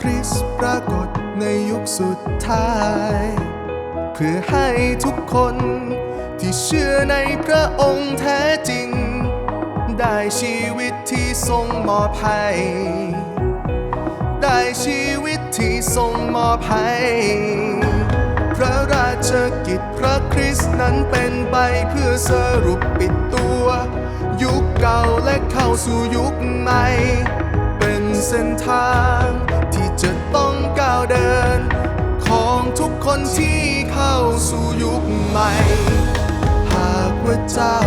ระคริสต์ปรากฏในยุคสุดท้าย เพื่อให้ทุกคนที่เชื่อในพระองค์แท้จริง ได้ชีวิตที่ทรงมอบให้ได้ชีวิตที่ทรงมอบให้พระราชกิจพระคริสต์นั้นเป็นไปเพื่อสรุปปิดตัว ยุคเก่าและเข้าสู่ยุคใหม่ เป็นเส้นทาง จะต้องก้าวเดิน ของทุกคนที่เข้าสู่ยุคใหม่ หากว่าเจ้า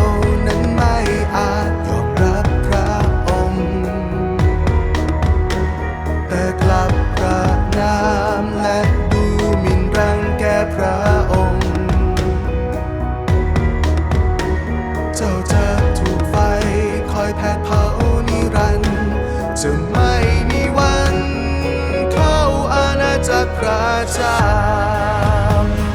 จ้า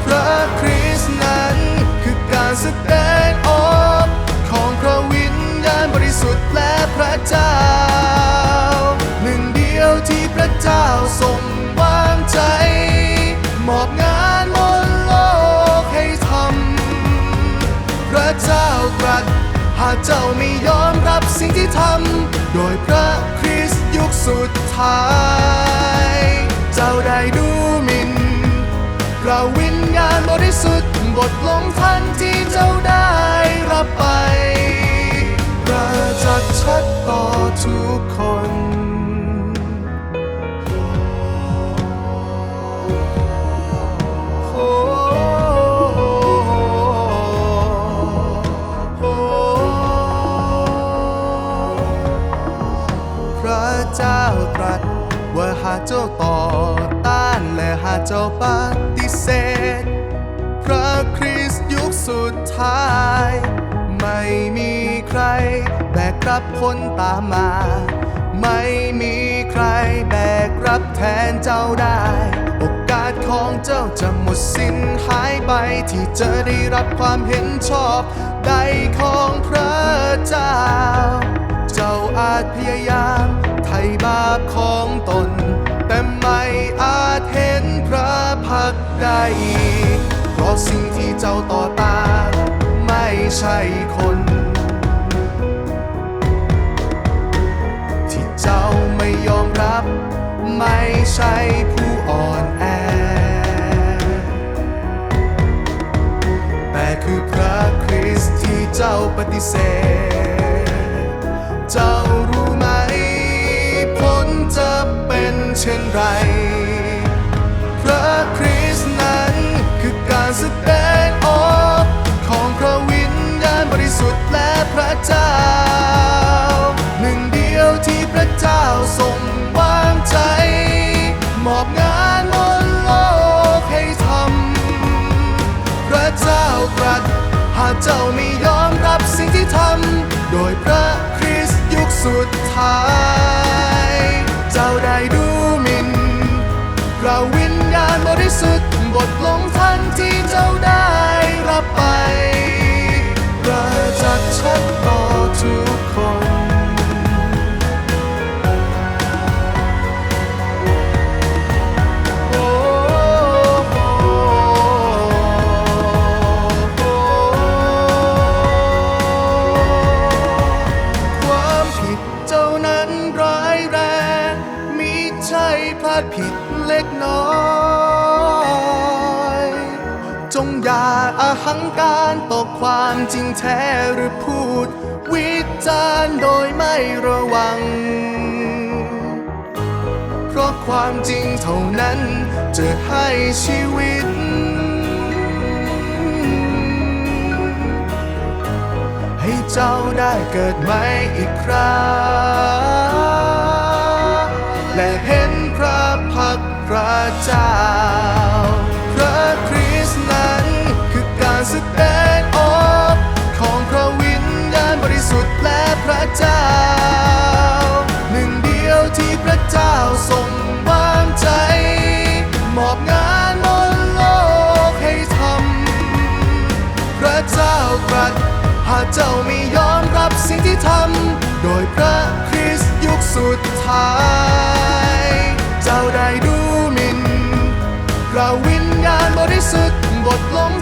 พระคริสต์นั้นคือการแสดงออกของพระวิญญาณบริสุทธิ์และพระเจ้า หนึ่งเดียวที่พระเจ้าทรงวางใจมอบงานบนโลกให้ทำพระเจ้าตรัสหากเจ้าไม่ยอมรับสิ่งที่ทำโดยพระคริสต์ยุคสุดท้าย เจ้าได้ดู พระวิญญาณบริสุทธิ์บทลงทันที่เจ้าได้รับไปประจักษ์ชัดต่อทุกคนพระเจ้าตรัสว่าหากเจ้าต่อต้านและหากเจ้าปฏิ เสธพระคริสต์ยุคสุดท้าย ไม่มีใครแบกรับพ้นตามมา ไม่มีใครแบกรับแทนเจ้าได้ โอกาสของเจ้าจะหมดสิ้นหายไปที่จะได้รับความเห็นชอบใดของพระเจ้า เจ้าอาจพยายามไถ่บาปของตน อีก เพราะสิ่งที่เจ้าต่อตาไม่ใช่คน ที่เจ้าไม่ยอมรับ ไม่ใช่ผู้อ่อนแอ แต่คือพระคริสต์ที่เจ้าปฏิเสธ เจ้ารู้ไหมผลจะเป็นเช่นไร เจ้าไม่ยอมรับสิ่งที่ทำ โดยพระคริสต์ยุคสุดท้าย พลาดผิดเล็กน้อย จงอย่าอาหังการต่อความจริงแท้หรือพูด วิจารณ์โดยไม่ระวัง เพราะความจริงเท่านั้นจะให้ชีวิตให้เจ้าได้เกิดใหม่อีกครั้ง จ้า พระคริสต์นั้นคือการแสดงออกของพระวิญญาณบริสุทธิ์และพระเจ้า หนึ่งเดียวที่พระเจ้าทรงวางใจ มอบงานบนโลกให้ทำ พระเจ้าตรัสหากเจ้าไม่ยอมรับสิ่งที่ทำโดยพระคริสต์ยุคสุดท้าย เจ้าได้ดู บริสุทธิ์บทลง